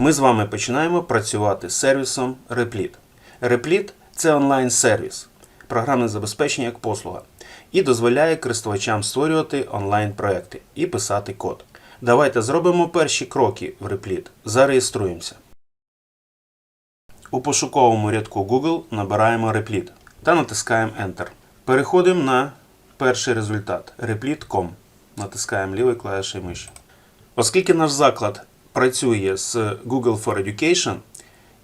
Ми з вами починаємо працювати з сервісом Replit. Replit – це онлайн-сервіс, програмне забезпечення як послуга, і дозволяє користувачам створювати онлайн-проекти і писати код. Давайте зробимо перші кроки в Replit. Зареєструємося. У пошуковому рядку Google набираємо Replit та натискаємо Enter. Переходимо на перший результат replit.com. Натискаємо лівою клавішею миші. Оскільки наш заклад працює з Google for Education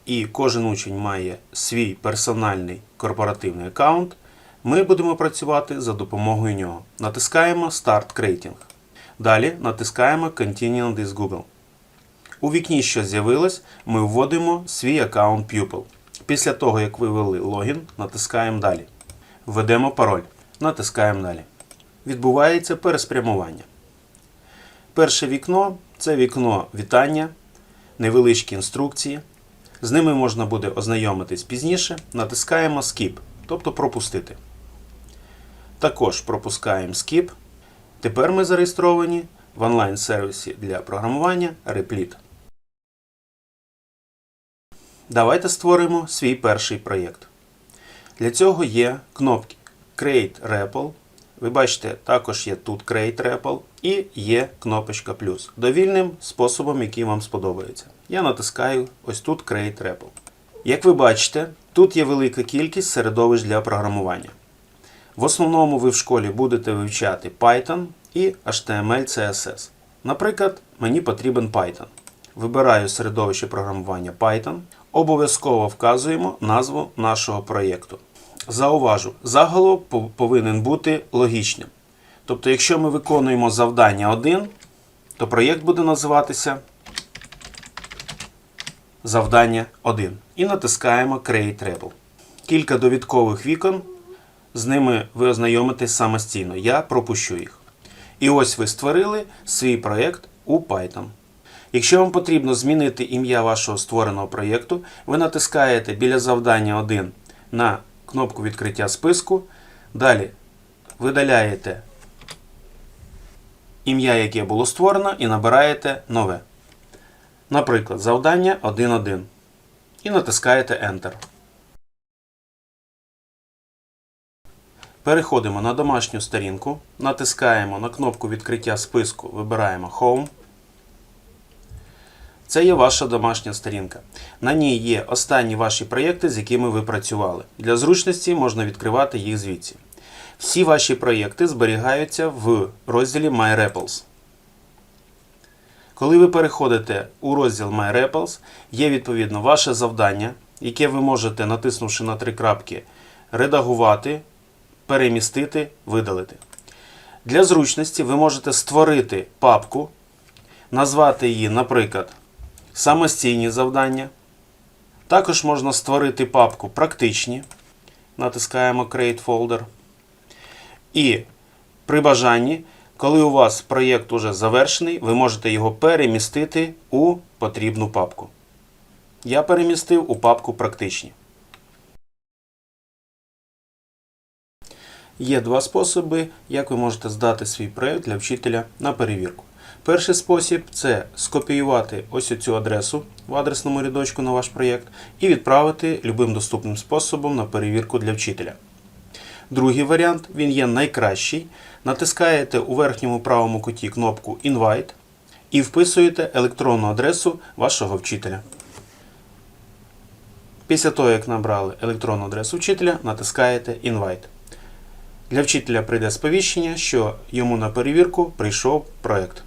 і кожен учень має свій персональний корпоративний аккаунт, ми будемо працювати за допомогою нього. Натискаємо Start Creating. Далі натискаємо Continue with Google. У вікні, що з'явилось, ми вводимо свій аккаунт Pupil. Після того, як ви ввели логін, натискаємо Далі. Введемо пароль. Натискаємо Далі. Відбувається переспрямування. Перше вікно це вікно вітання, невеличкі інструкції. З ними можна буде ознайомитись пізніше. Натискаємо Skip, тобто пропустити. Також пропускаємо Skip. Тепер ми зареєстровані в онлайн-сервісі для програмування Replit. Давайте створимо свій перший проєкт. Для цього є кнопки Create REPL. Ви бачите, також є тут Create REPL і є кнопочка плюс довільним способом, який вам сподобається. Я натискаю ось тут Create REPL. Як ви бачите, тут є велика кількість середовищ для програмування. В основному ви в школі будете вивчати Python і HTML CSS. Наприклад, мені потрібен Python. Вибираю середовище програмування Python. Обов'язково вказуємо назву нашого проєкту. Зауважу, заголовок повинен бути логічним. Тобто, якщо ми виконуємо завдання 1, то проєкт буде називатися Завдання 1. І натискаємо Create Rebel. Кілька довідкових вікон. З ними ви ознайомитесь самостійно. Я пропущу їх. І ось ви створили свій проєкт у Python. Якщо вам потрібно змінити ім'я вашого створеного проєкту, ви натискаєте біля завдання 1 на кнопку відкриття списку. Далі видаляєте ім'я, яке було створено, і набираєте нове. Наприклад, завдання 1.1. І натискаєте Enter. Переходимо на домашню сторінку, натискаємо на кнопку відкриття списку, вибираємо Home. Це є ваша домашня сторінка. На ній є останні ваші проєкти, з якими ви працювали. Для зручності можна відкривати їх звідси. Всі ваші проєкти зберігаються в розділі MyRepls. Коли ви переходите у розділ MyRepls, є відповідно ваше завдання, яке ви можете, натиснувши на три крапки, редагувати, перемістити, видалити. Для зручності ви можете створити папку, назвати її, наприклад, самостійні завдання. Також можна створити папку практичні. Натискаємо Create Folder. І при бажанні, коли у вас проєкт уже завершений, ви можете його перемістити у потрібну папку. Я перемістив у папку практичні. Є два способи, як ви можете здати свій проєкт для вчителя на перевірку. Перший спосіб це скопіювати ось цю адресу в адресному рядочку на ваш проєкт і відправити любим доступним способом на перевірку для вчителя. Другий варіант, він є найкращий. Натискаєте у верхньому правому куті кнопку Invite і вписуєте електронну адресу вашого вчителя. Після того, як набрали електронну адресу вчителя, натискаєте Invite. Для вчителя прийде сповіщення, що йому на перевірку прийшов проєкт.